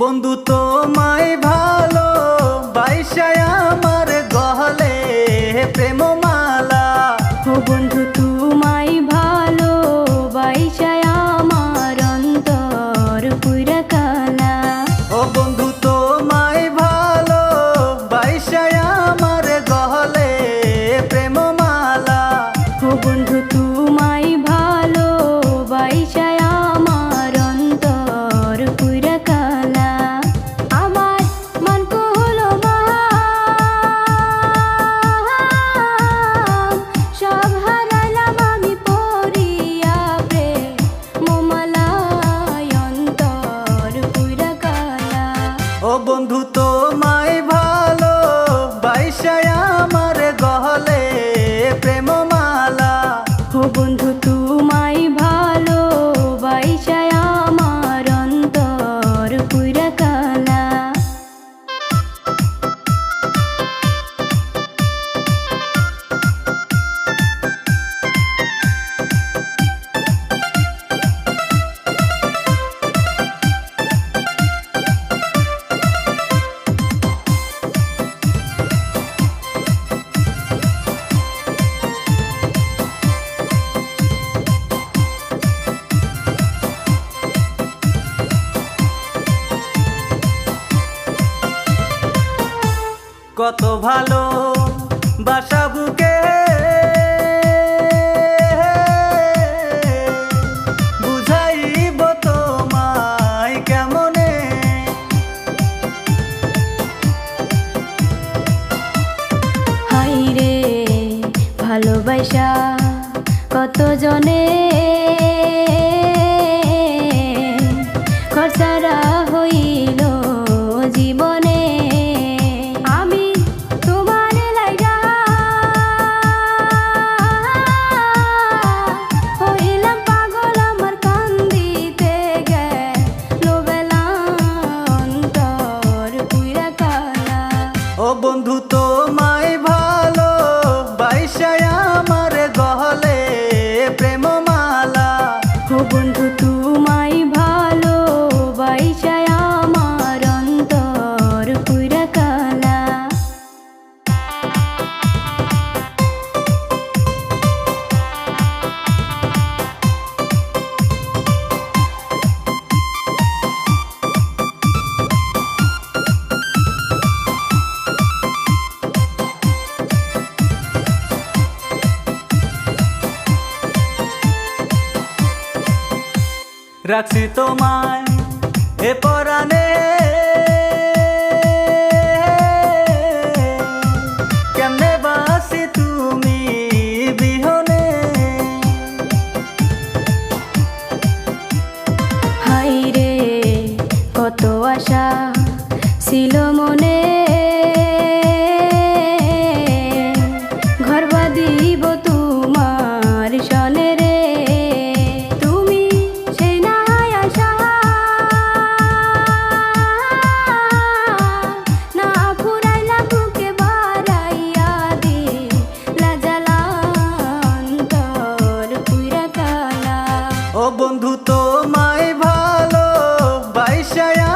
বন্ধুত্ব আশায় কত ভালো বাসা বুকে। বুঝাইব তোমায় কেমনে? হাই রে ভালোবাসা কত জনে বন্ধু তোমায় ভালো বাইশায় আমার গহলে প্রেম রাখছি তোমায় এ পরাণে। 아셔야